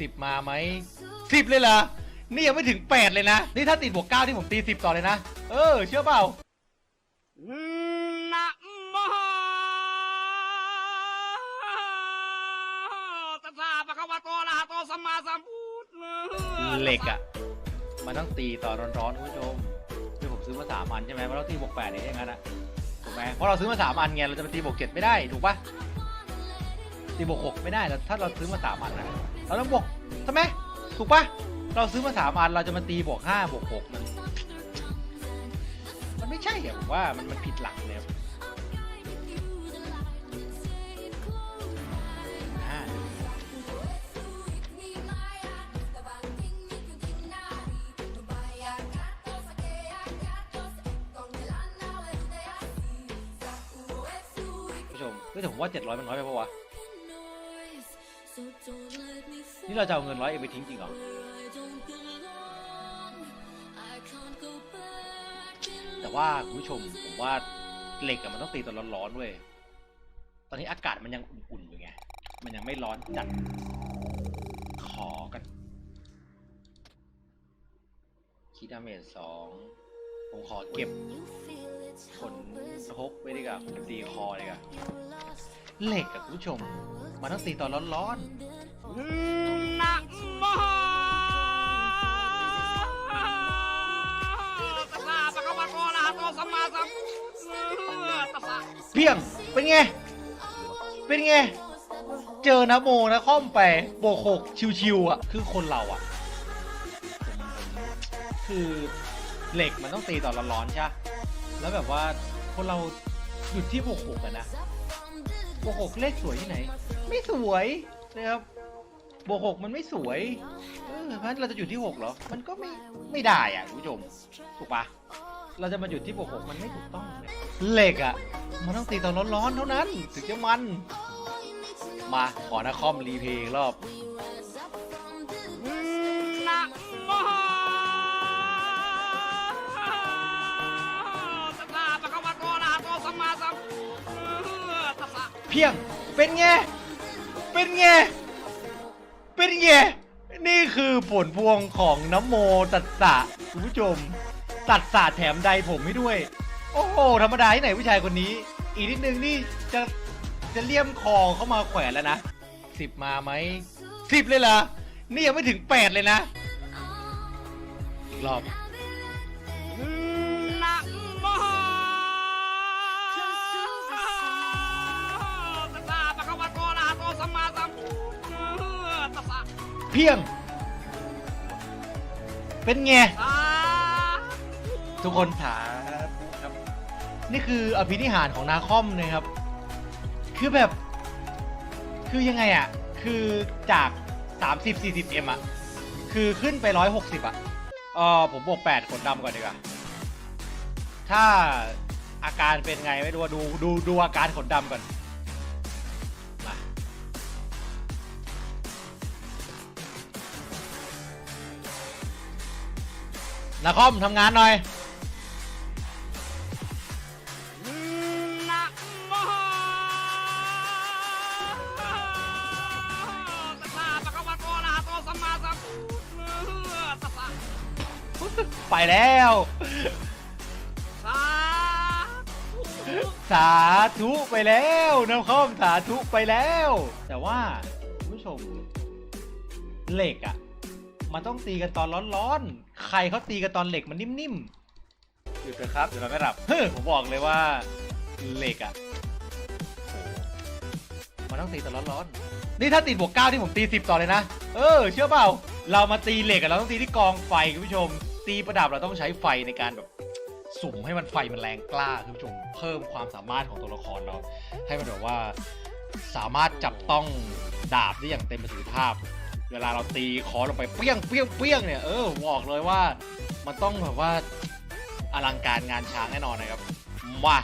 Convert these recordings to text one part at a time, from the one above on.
สิบมาไหมสิบเลยเหรอ นี่ยังไม่ถึงแปดเลยนะ นี่ถ้าติดบวกเก้าที่ผมตีสิบต่อเลยนะ เออ เชื่อเปล่านะโมตัสสะปะคะวะโตอะระหะโตสัมมาสัมพุทธเหล็กอะ มันต้องตีตอนร้อนๆคุณผู้ชมคือผมซื้อมาสามอันใช่ไหมมันต้องตีบวกแปดเนี่ยอย่างนั้นอะถูกไหมเพราะเราซื้อมาสามอันไงเราจะไปตีบวกเจ็ดไม่ได้ถูกปะ ตีบวกหกไม่ได้แต่ถ้าเราซื้อมาสามอันนะเราต้องบวกใช่ไหมถูกปะเราซื้อมาสามอันเราจะมาตีบวกห้าบวกหกมัน มันไม่ใช่อะผมว่ามันมันผิดหลักเลยครับห้าผู้ชมเฮ้ยแต่ผมว่า700มันน้อยไปปะวะ นี่เราจะเอาเงินร้อยเอ็มไปทิ้งจริงเหรอ แต่ว่าคุณผู้ชมผมว่าเหล็กอะมันต้องตีตอนร้อนๆเว้ย ตอนนี้อากาศมันยังอุ่นๆอยู่ไง มันยังไม่ร้อนจัด ขอกันคิดดาเมจสอง ผมขอเก็บผลทบไว้ดีกว่าผมตีคอเลยกว่า เหล็กอะคุณผู้ชม มันต้องตีตอนร้อนๆนะโมตัสสะปะคะวะโตอะระหะโตสัมมาสัมตัสสะเพียงเป็นไง เป็นไง เจอนะโมนะค่อมไปโบกหกชิวๆอะ คือคนเราอะ คือเหล็กมันต้องตีตอนร้อนๆใช่ แล้วแบบว่าคนเราหยุดที่โบกหกกันนะ โบกหกเลขสวยที่ไหน ไม่สวยนะครับโบกหกมันไม่สวยเออเพราะฉะนั้นเราจะอยู่ที่หกเหรอ มันก็ไม่ไม่ได้อะคุณผู้ชมถูกปะเราจะมาหยุดที่โบกหกมันไม่ถูกต้องเลยเหล็กอะ มันต้องตีตอนร้อนๆเท่านั้น ถึงจะมัน มาขอนะคอมรีเพลย์รอบ พียง เป็นไง เป็นไง เป็นไง นี่คือผลพวงของน้ำโมตัดสะคุณผู้ชม ตัดสะแถมใดผมให้ด้วย โอ้โห ธรรมดาที่ไหนผู้ชายคนนี้ อีกนิดนึงนี่จะจะเลี่ยมคอเข้ามาแขวนแล้วนะสิบมาไหมสิบเลยเหรอ นี่ยังไม่ถึงแปดเลยนะ อีกรอบ เพียง เป็นไงสาทุกคนถามครับ นี่คืออภินิหารของนาคอมนะครับ คือแบบ คือยังไงอะ คือจาก 30 40 m อะ คือขึ้นไป 160 อะ เออผมบวก8ขนดำก่อนดีกว่า ถ้าอาการเป็นไงไม่รู้อะดูดูดูอาการขนดำก่อน นาคอมทำงานหน่อยนะโมตัสสะปะคะวะโตอะระหะโตสัมมาสัมพุทธตัสสะไปแล้วสาธุสาธุไปแล้วนาคอมสาธุไปแล้ว แต่ว่าคุณผู้ชมเหล็กอะ่ะ มันต้องตีกันตอนร้อนๆ ใครเขาตีกันตอนเหล็กมันนิ่มๆหยุดเถอะครับเดี๋ยวเราไม่หลับ เฮ้ยผมบอกเลยว่าเหล็กอะ่ะโอ้โหมันต้องตีตอนร้อนๆ นี่ถ้าติดบวกเก้าที่ผมตีสิบต่อเลยนะ เออ เชื่อเปล่า เรามาตีเหล็กอะเราต้องตีที่กองไฟคุณผู้ชม ตีประดับเราต้องใช้ไฟในการแบบสุ่มให้มันไฟมันแรงกล้าคุณผู้ชม เพิ่มความสามารถของตัวละครเราให้มันแบบว่าสามารถจับต้องดาบได้อย่างเต็มประสิทธิภาพ เวลาเราตีคอลงไปเปี้ยงเปี้ยงเปี้ยงเนี่ยเออบอกเลยว่ามันต้องแบบว่าอลังการงานช้างแน่นอนนะครับมา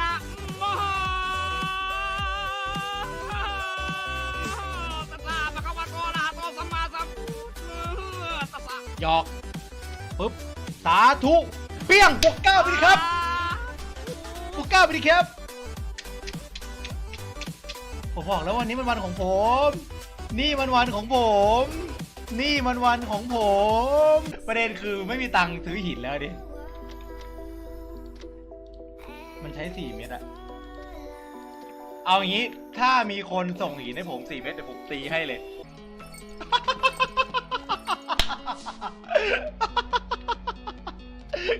นะโมตัสสะปะคะวะโตอะระหะโตสัมมาสัมพุทธตัสสะหยอกปุ๊บสาธุเปี้ยงบวกเก้าไปดิครับบวกเก้าไปดิครับ ผมบอกแล้ววันนี้มันวันของผม นี่มันวันของผม นี่มันวันของผม ประเด็นคือไม่มีตังค์ซื้อหินแล้วดิ มันใช้สี่เม็ดอะเอางี้ถ้ามีคนส่งหินให้ผมสี่เม็ดเดี๋ยวผมตีให้เลย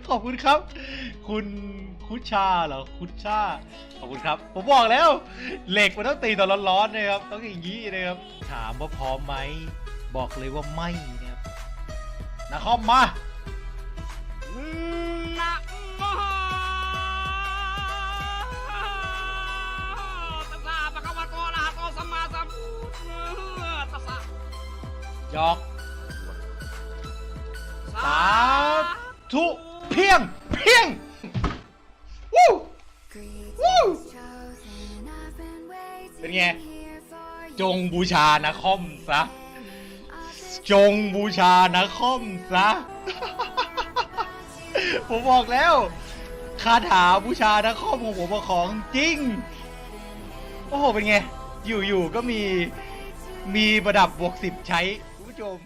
ขอบคุณครับ คุณคุชชาเหรอคุชชา ขอบคุณครับ ผมบอกแล้ว เหล็กมันต้องตีตอนร้อนๆนะครับ ต้องอย่างนี้นะครับ ถามว่าพร้อมไหม บอกเลยว่าไม่นะครับนะคอมมานะโมตัสสะปะคะวะโตอะระหะโตสัมมาสัมพุทธัสสะหยอก เป็นไง จงบูชานะคอมซะ จงบูชานะคอมซะ ผมบอกแล้วคาถาบูชานะคอมของผมป็นของจริง โอ้โห เป็นไง อยู่ๆก็มีมีประดับบวกสิบใช้ คุณผู้ชม